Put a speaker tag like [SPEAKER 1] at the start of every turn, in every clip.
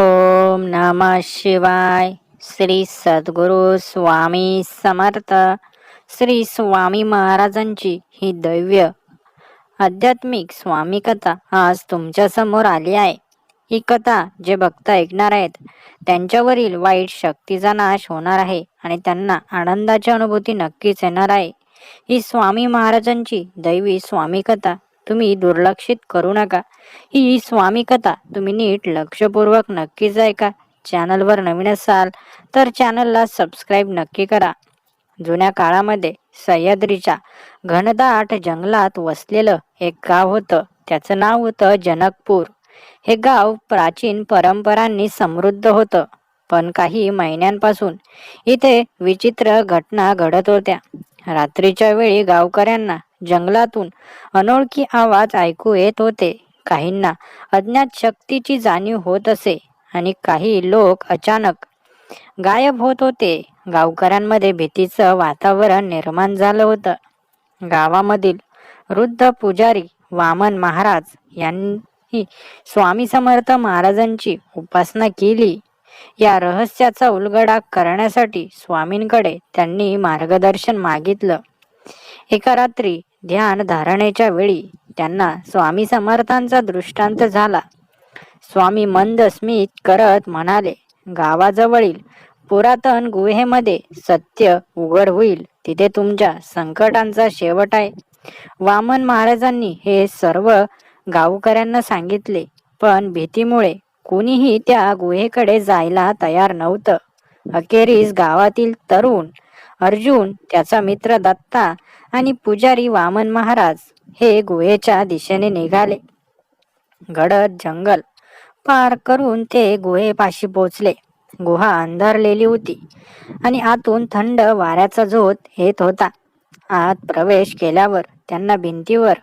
[SPEAKER 1] ओम नमः शिवाय। श्री सद्गुरु स्वामी समर्थ। श्री स्वामी महाराजांची ही दैव्य आध्यात्मिक स्वामी कथा आज तुमच्यासमोर आली आहे. ही कथा जे भक्त ऐकणार आहेत त्यांच्यावरील वाईट शक्तीचा नाश होणार आहे आणि त्यांना आनंदाची अनुभूती नक्कीच येणार आहे. ही स्वामी महाराजांची दैवी स्वामी कथा तुम्ही दुर्लक्षित करू नका. ही स्वामी कथा. तुम्ही नीट लक्षपूर्वक नक्कीच ऐका. चॅनलवर नवीन असाल तर चॅनलला सबस्क्राईब नक्की करा. जुन्या काळामध्ये सह्याद्रीच्या घनदाट जंगलात वसलेलं एक गाव होतं. त्याचं नाव होतं जनकपूर. हे गाव प्राचीन परंपरांनी समृद्ध होतं. पण काही महिन्यांपासून इथे विचित्र घटना घडत होत्या. रात्रीच्या वेळी गावकऱ्यांना जंगलातून अनोळखी आवाज ऐकू येत होते. काहींना अज्ञात शक्तीची जाणीव होत असे आणि काही लोक अचानक गायब होत होते. गावकऱ्यांमध्ये भीतीचं वातावरण निर्माण झालं होतं. गावामधील वृद्ध पुजारी वामन महाराज यांनी स्वामी समर्थ महाराजांची उपासना केली. या रहस्याचा उलगडा करण्यासाठी स्वामींकडे त्यांनी मार्गदर्शन मागितलं. एका रात्री ध्यान धारणेच्या वेळी त्यांना स्वामी समर्थांचा दृष्टांत झाला. स्वामी मंद स्मित करत म्हणाले गावाजवळील पुरातन गुहेमध्ये सत्य उघड होईल. तिथे तुमच्या संकटांचा शेवट आहे. वामन महाराजांनी हे सर्व गावकऱ्यांना सांगितले पण भीतीमुळे कोणीही त्या गुहेकडे जायला तयार नव्हतं. अखेरीस गावातील तरुण अर्जुन त्याचा मित्र दत्ता आणि पुजारी वामन महाराज हे गुहेच्या दिशेने निघाले. गडद जंगल पार करून ते गुहेपाशी पोचले. गुहा अंधारलेली होती आणि आतून थंड वाऱ्याचा झोत येत होता. आत प्रवेश केल्यावर त्यांना भिंतीवर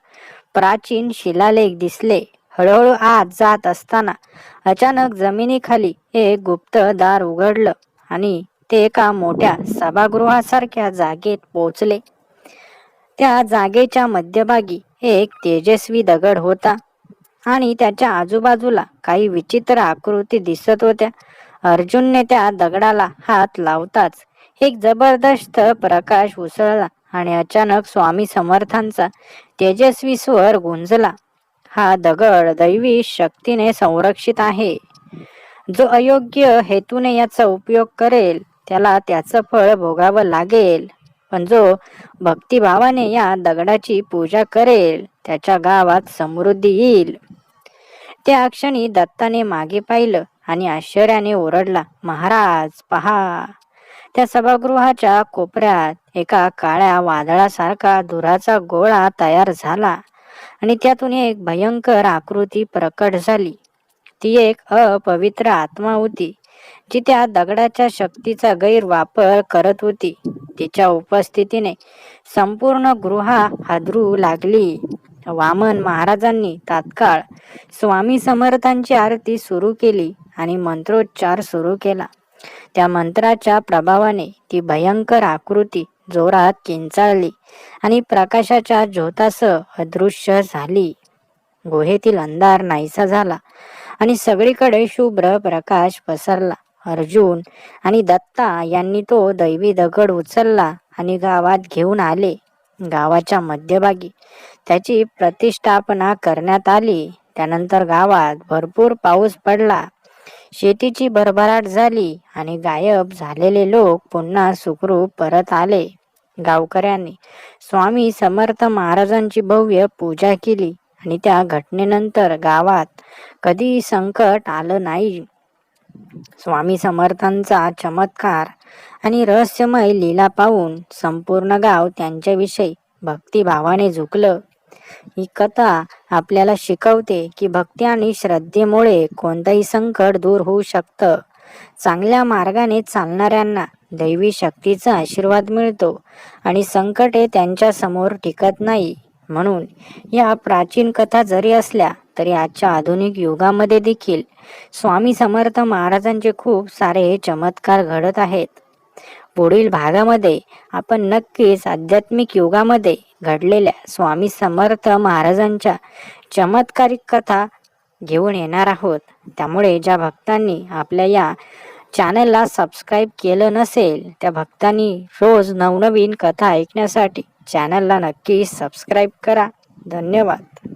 [SPEAKER 1] प्राचीन शिलालेख दिसले. हळूहळू आत जात असताना अचानक जमिनीखाली एक गुप्त दार उघडलं आणि ते एका मोठ्या सभागृहासारख्या जागेत पोचले. त्या जागेच्या मध्यभागी एक तेजस्वी दगड होता. आणि त्याच्या आजूबाजूला काही विचित्र आकृती दिसत होत्या. अर्जुनने त्या दगडाला हात लावताच एक जबरदस्त प्रकाश उसळला आणि अचानक स्वामी समर्थांचा तेजस्वी स्वर गुंजला. हा दगड दैवी शक्तीने संरक्षित आहे. जो अयोग्य हेतूने याचा उपयोग करेल त्याला त्याचं फळ भोगावं लागेल. पण जो भक्तिभावाने या दगडाची पूजा करेल त्याच्या गावात समृद्धी येईल. त्या क्षणी दत्ताने मागे पाहिलं आणि आश्चर्याने ओरडला महाराज पहा. त्या सभागृहाच्या कोपऱ्यात एका काळ्या वादळासारखा धुराचा गोळा तयार झाला आणि त्यातून एक भयंकर आकृती प्रकट झाली. ती एक अपवित्र आत्मा होती. जी त्या दगडाच्या शक्तीचा गैरवापर करत होती. तिच्या उपस्थितीने संपूर्ण गृहा हादरू लागली. वामन महाराजांनी तात्काळ स्वामी समर्थांची आरती सुरू केली आणि मंत्रोच्चार सुरू केला. त्या मंत्राच्या प्रभावाने ती भयंकर आकृती जोरात किंचाळली आणि प्रकाशाच्या ज्योतासह अदृश्य झाली. गुहेतील अंधार नाहीसा झाला. आणि सगळीकडे शुभ्र प्रकाश पसरला. अर्जुन आणि दत्ता यांनी तो दैवी दगड उचलला आणि गावात घेऊन आले. गावाच्या मध्यभागी त्याची प्रतिष्ठापना करण्यात आली. त्यानंतर गावात भरपूर पाऊस पडला. शेतीची भरभराट झाली आणि गायब झालेले लोक पुन्हा सुखरूप परत आले. गावकऱ्यांनी स्वामी समर्थ महाराजांची भव्य पूजा केली आणि त्या घटनेनंतर गावात कधी संकट आलं नाही. स्वामी समर्थांचा चमत्कार आणि रहस्यमय लीला पाहून संपूर्ण गाव त्यांच्याविषयी भक्तिभावाने झुकलं. ही कथा आपल्याला शिकवते की भक्ती आणि श्रद्धेमुळे कोणतंही संकट दूर होऊ शकतं. चांगल्या मार्गाने चालणाऱ्यांना दैवी शक्तीचा आशीर्वाद मिळतो आणि संकटे त्यांच्यासमोर टिकत नाही. म्हणून या प्राचीन कथा जरी असल्या तरी आजच्या आधुनिक युगामध्ये देखील स्वामी समर्थ महाराजांचे खूप सारे चमत्कार घडत आहेत. पुढील भागामध्ये आपण नक्कीच आध्यात्मिक युगामध्ये घडलेल्या स्वामी समर्थ महाराजांच्या चमत्कारिक कथा घेऊन येणार आहोत. त्यामुळे ज्या भक्तांनी आपल्या या चॅनलला सबस्क्राईब केलं नसेल त्या भक्तांनी रोज नवनवीन कथा ऐकण्यासाठी चॅनलला नक्की सबस्क्राईब करा. धन्यवाद.